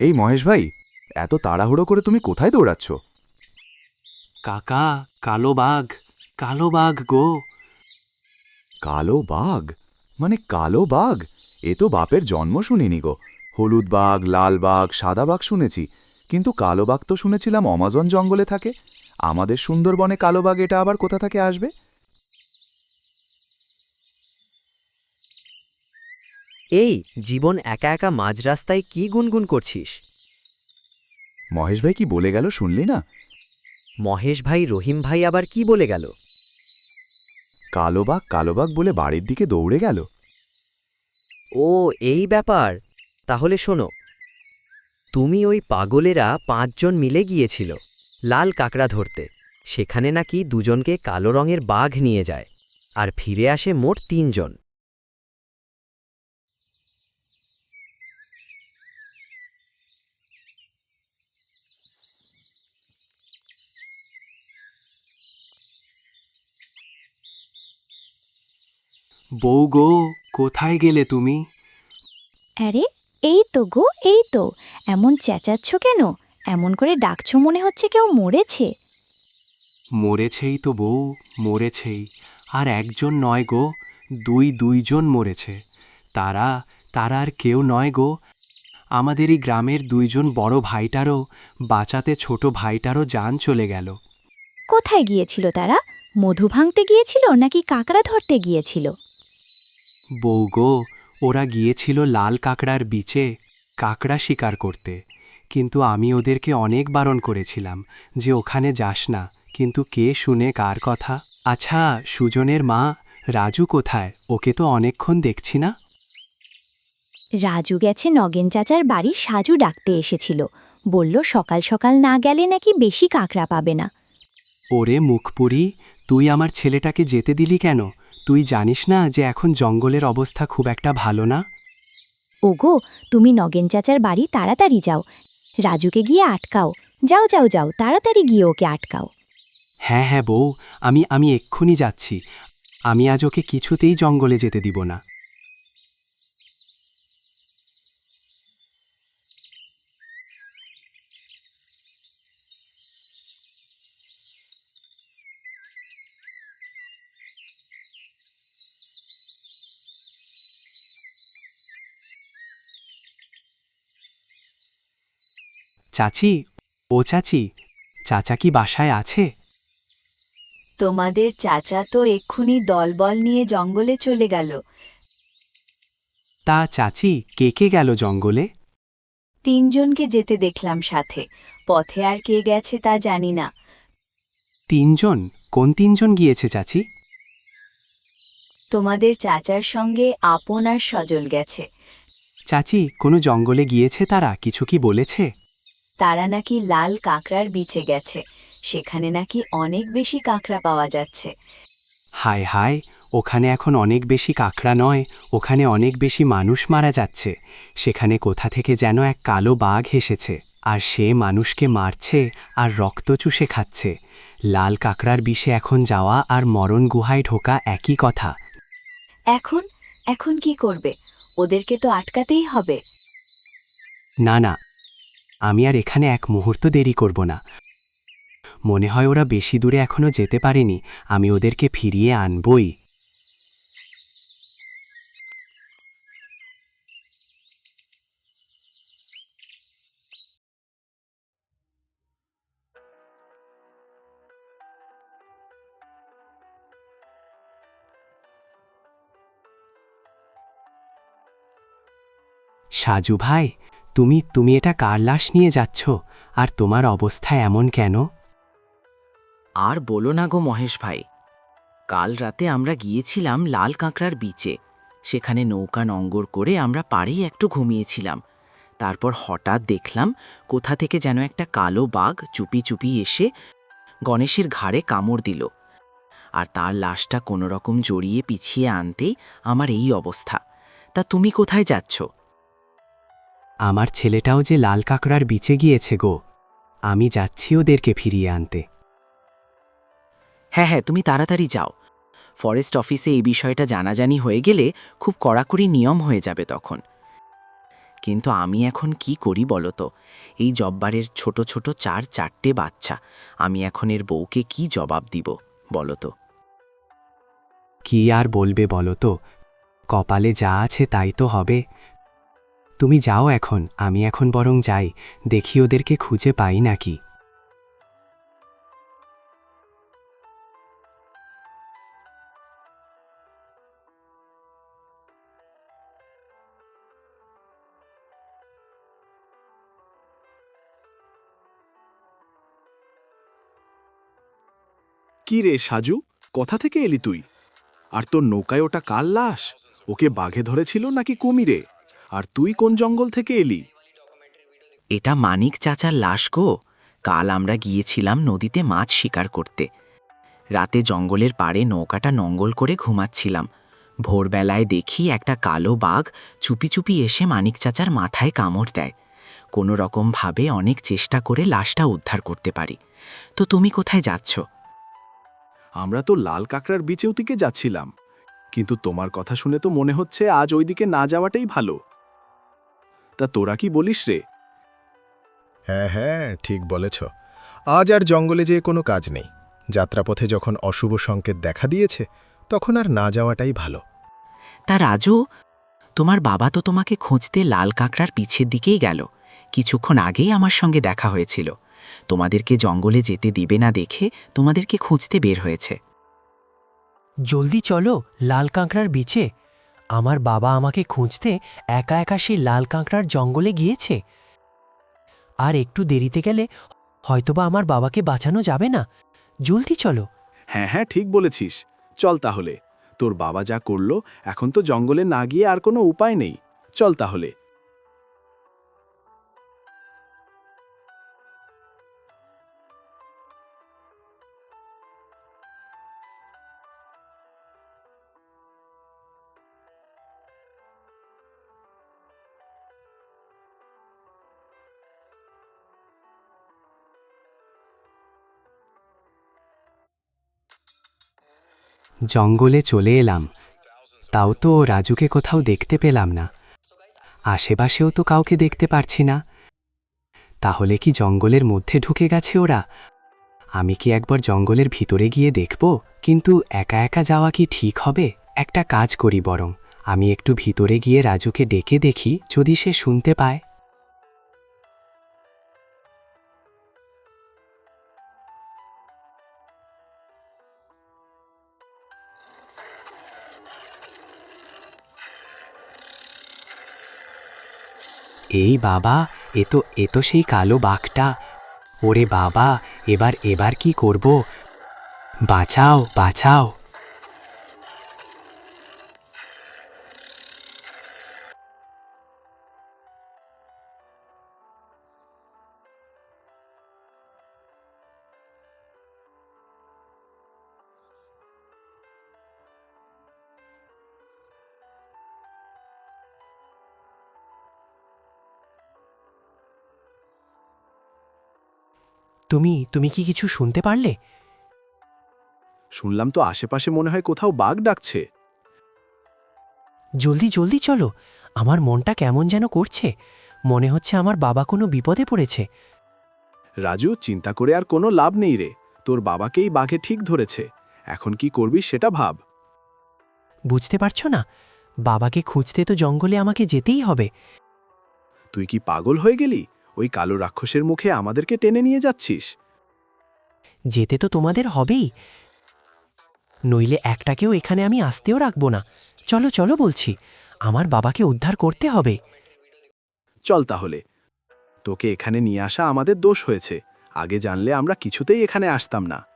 এই মহেশ ভাই এত তাড়াহুড়ো করে তুমি কোথায় দৌড়াচ্ছ? কাকা কালো বাঘ কালো বাঘ গো। কালো বাঘ? মানে কালো বাঘ? এ তো বাপের জন্ম শুনিনি গো। হলুদ বাঘ লাল বাঘ সাদা বাঘ শুনেছি। কিন্তু কালো বাঘ তো শুনেছিলাম অমাজন জঙ্গলে থাকে। আমাদের সুন্দরবনে কালো বাঘ এটা আবার কোথা থেকে আসবে? এই জীবন একা একা মাঝ রাস্তায় কি গুনগুন করছিস? মহেশ ভাই কি বলে গেল শুনলি না? মহেশ ভাই রহিম ভাই আবার কি বলে গেল? কালো বাঘ কালো বাঘ বলে বাড়ির দিকে দৌড়ে গেল। ও এই ব্যাপার? তাহলে শোনো। তুমি ওই পাগলেরা পাঁচজন মিলে গিয়েছিল লাল কাকড়া ধরতে। সেখানে নাকি দুজনকে কালো রঙের বাঘ নিয়ে যায় আর ফিরে আসে মোট তিনজন। বউ গো কোথায় গেলে তুমি? আরে এই তো গো এই তো। এমন চেঁচাচ্ছ কেন? এমন করে ডাকছো মনে হচ্ছে কেউ মরেছে। মরেছেই তো বউ মরেছেই। আর একজন নয় গো দুই দুইজন মরেছে। তারা তারা আর কেউ নয় গো। আমাদের এই গ্রামের দুইজন বড় ভাইটারও বাঁচাতে ছোট ভাইটারও যান চলে গেল। কোথায় গিয়েছিল তারা? মধু ভাঙতে গিয়েছিল নাকি কাকড়া ধরতে গিয়েছিল? বউ গো ওরা গিয়েছিল লাল কাঁকড়ার বিচে কাঁকড়া শিকার করতে। কিন্তু আমি ওদেরকে অনেক বারণ করেছিলাম যে ওখানে যাস না। কিন্তু কে শুনে কার কথা? আচ্ছা সুজনের মা রাজু কোথায়? ওকে তো অনেকক্ষণ দেখছি না। রাজু গেছে নগেন চাচার বাড়ি সাজু ডাকতে এসেছিল। বলল সকাল সকাল না গেলে নাকি বেশি কাকড়া পাবে না। ওরে মুখপুরি তুই আমার ছেলেটাকে যেতে দিলি কেন? তুই জানিস না যে এখন জঙ্গলের অবস্থা খুব একটা ভালো না? ওগো তুমি নগেন চাচার বাড়ি তাড়াতাড়ি যাও। রাজুকে গিয়ে আটকাও। যাও যাও যাও তাড়াতাড়ি গিয়ে ওকে আটকাও। হ্যাঁ হ্যাঁ বউ আমি আমি এক্ষুনি যাচ্ছি। আমি আজ ওকে কিছুতেই জঙ্গলে যেতে দিব না। চাচি ও চাচি চাচা কি বাসায় আছে? তোমাদের চাচা তো এক্ষুনি দলবল নিয়ে জঙ্গলে চলে গেল। তা চাচি কে কে গেল জঙ্গলে? তিনজনকে যেতে দেখলাম সাথে। পথে আর কে গেছে তা জানি না। তিনজন? কোন তিনজন গিয়েছে চাচি? তোমাদের চাচার সঙ্গে আপন আর সজল গেছে। চাচি কোনো জঙ্গলে গিয়েছে তারা? কিছু কি বলেছে? তারা নাকি লাল কাঁকড়ার বিচে গেছে। সেখানে নাকি অনেক বেশি কাঁকড়া পাওয়া যাচ্ছে। হায় হায় ওখানে এখন অনেক বেশি কাঁকড়া নয় ওখানে অনেক বেশি মানুষ মারা যাচ্ছে। সেখানে কোথা থেকে যেন এক কালো বাঘ এসেছে আর সে মানুষকে মারছে আর রক্ত চুষে খাচ্ছে। লাল কাঁকড়ার বিষে এখন যাওয়া আর মরণ গুহায় ঢোকা একই কথা। এখন? এখন কি করবে? ওদেরকে তো আটকাতেই হবে। না না আমি আর এখানে এক মুহূর্ত দেরি করব না। মনে হয় ওরা বেশি দূরে এখনও যেতে পারেনি। আমি ওদেরকে ফিরিয়ে আনবই। সাজু ভাই তুমি তুমি এটা কার লাশ নিয়ে যাচ্ছ? আর তোমার অবস্থা এমন কেন? আর বলো না গো মহেশ ভাই। কাল রাতে আমরা গিয়েছিলাম লাল কাঁকড়ার বিচে। সেখানে নৌকা নঙ্গর করে আমরা পাড়েই একটু ঘুমিয়েছিলাম। তারপর হঠাৎ দেখলাম কোথা থেকে যেন একটা কালো বাঘ চুপি চুপি এসে গণেশের ঘাড়ে কামড় দিল। আর তার লাশটা কোনো রকম জড়িয়ে পিছিয়ে আনতেই আমার এই অবস্থা। তা তুমি কোথায় যাচ্ছ? আমার ছেলেটাও যে লাল কাঁকড়ার বিচে গিয়েছে গো। আমি যাচ্ছি ওদেরকে ফিরিয়ে আনতে। হ্যাঁ হ্যাঁ তুমি তাড়াতাড়ি যাও। ফরেস্ট অফিসে এই বিষয়টা জানাজানি হয়ে গেলে খুব কড়াকড়ি নিয়ম হয়ে যাবে তখন। কিন্তু আমি এখন কি করি বলো তো? এই জব্বারের ছোট ছোট চার চারটে বাচ্চা আমি এখন এর বউকে কি জবাব দিব বলো তো? কি আর বলবে বলো তো? কপালে যা আছে তাই তো হবে। তুমি যাও এখন, আমি এখন বরং যাই, দেখি ওদেরকে খুঁজে পাই নাকি। কি রে সাজু, কথা থেকে এলি তুই? আর তোর নৌকায় ওটা কার লাশ? ওকে বাঘে ধরেছিল নাকি কুমিরে? আর তুই কোন জঙ্গল থেকে এলি? এটা মানিক চাচার লাশ গো। কাল আমরা গিয়েছিলাম নদীতে মাছ শিকার করতে। রাতে জঙ্গলের পাড়ে নৌকাটা নঙ্গল করে ঘুমাচ্ছিলাম। ভোরবেলায় দেখি একটা কালো বাঘ চুপি চুপি এসে মানিক চাচার মাথায় কামড় দেয়। কোনো রকমভাবে অনেক চেষ্টা করে লাশটা উদ্ধার করতে পারি। তো তুমি কোথায় যাচ্ছ? আমরা তো লাল কাঁকড়ার বিচেও দিকে যাচ্ছিলাম। কিন্তু তোমার কথা শুনে তো মনে হচ্ছে আজ ওইদিকে না যাওয়াটাই ভালো। তা তোরা কি বলিস রে? হ্যাঁ হ্যাঁ ঠিক বলেছ। আজ আর জঙ্গলে যেয়ে কোনো কাজ নেই। যাত্রাপথে যখন অশুভ সংকেত দেখা দিয়েছে তখন আর না যাওয়াটাই ভালো। তা রাজু তোমার বাবা তো তোমাকে খুঁজতে লাল কাঁকড়ার পিছের দিকেই গেল। কিছুক্ষণ আগেই আমার সঙ্গে দেখা হয়েছিল। তোমাদেরকে জঙ্গলে যেতে দিবে না দেখে তোমাদেরকে খুঁজতে বের হয়েছে। জলদি চলো লাল কাঁকড়ার বিচে। আমার বাবা আমাকে খুঁজতে একা একা সেই লাল কাঁকড়ার জঙ্গলে গিয়েছে। আর একটু দেরিতে গেলে হয়তোবা আমার বাবাকে বাঁচানো যাবে না। জলদি চলো। হ্যাঁ হ্যাঁ ঠিক বলেছিস। চল তাহলে। তোর বাবা যা করল, এখন তো জঙ্গলে না গিয়ে আর কোনো উপায় নেই। চল তাহলে। জঙ্গলে চলে এলাম। তাও তো রাজুকে কোথাও দেখতে পেলাম না। আশেপাশেও তো কাউকে দেখতে পারছি না। তাহলে কি জঙ্গলের মধ্যে ঢুকে গেছে ওরা? আমি কি একবার জঙ্গলের ভিতরে গিয়ে দেখব? কিন্তু একা একা যাওয়া কি ঠিক হবে? একটা কাজ করি বরং। আমি একটু ভিতরে গিয়ে রাজুকে ডেকে দেখি, যদি সে শুনতে পায়। এই বাবা, এ তো এ তো সেই কালো বাঘটা। ওরে বাবা, এবার এবার কি করব? বাঁচাও বাঁচাও। তুমি তুমি কি কিছু শুনতে পারলে? শুনলাম তো আশেপাশে মনে হয় কোথাও বাঘ ডাকছে। জলদি জলদি চলো। আমার মনটা কেমন যেন করছে। মনে হচ্ছে আমার বাবা কোনো বিপদে পড়েছে। রাজু চিন্তা করে আর কোনো লাভ নেই রে। তোর বাবাকেই বাঘে ঠিক ধরেছে। এখন কি করবি সেটা ভাব। বুঝতে পারছ না? বাবাকে খুঁজতে তো জঙ্গলে আমাকে যেতেই হবে। তুই কি পাগল হয়ে গেলি? ওই কালো রাক্ষসের মুখে আমাদেরকে টেনে নিয়ে যাচ্ছিস। যেতে তো তোমাদের হবেই। নইলে একটাকেও এখানে আমি আসতেও রাখব না। চলো চলো বলছি আমার বাবাকে উদ্ধার করতে হবে। চল তাহলে। তোকে এখানে নিয়ে আসা আমাদের দোষ হয়েছে। আগে জানলে আমরা কিছুতেই এখানে আসতাম না।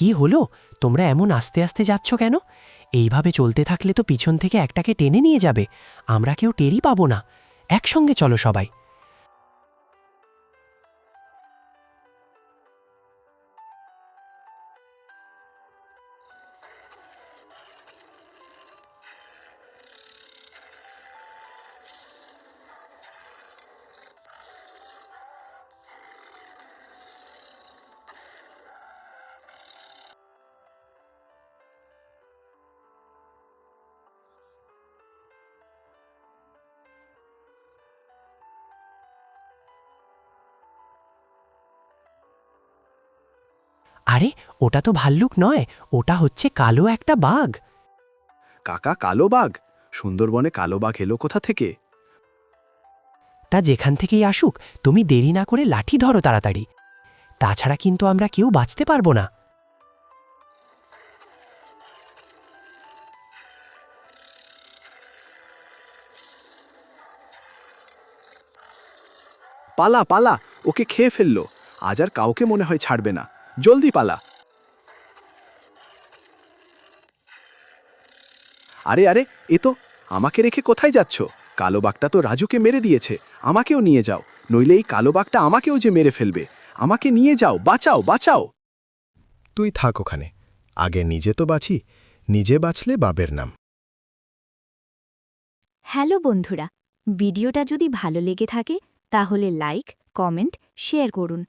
কি হলো? তোমরা এমন আস্তে আস্তে যাচ্ছ কেন? এইভাবে চলতে থাকলে তো পিছন থেকে একটাকে টেনে নিয়ে যাবে। আমরা কেউ টেরই পাবো না। একসঙ্গে চলো সবাই। আরে ওটা তো ভাল্লুক নয় ওটা হচ্ছে কালো একটা বাঘ। কাকা কালো বাঘ? সুন্দরবনে কালো বাঘ এলো কোথা থেকে? তা যেখান থেকেই আসুক তুমি দেরি না করে লাঠি ধরো তাড়াতাড়ি। তাছাড়া কিন্তু আমরা কেউ বাঁচতে পারব না। পালা পালা ওকে খেয়ে ফেলল। আজ আর কাউকে মনে হয় ছাড়বে না। জলদি পালা। আরে আরে এ তো আমাকে রেখে কোথায় যাচ্ছ? কালো বাঘটা তো রাজুকে মেরে দিয়েছে আমাকেও নিয়ে যাও নইলে এই কালো বাঘটা আমাকেও যে মেরে ফেলবে। আমাকে নিয়ে যাও বাঁচাও বাঁচাও। তুই থাক ওখানে আগে নিজে তো বাঁচি নিজে বাঁচলে বাবের নাম। হ্যালো বন্ধুরা ভিডিওটা যদি ভালো লেগে থাকে তাহলে লাইক কমেন্ট শেয়ার করুন।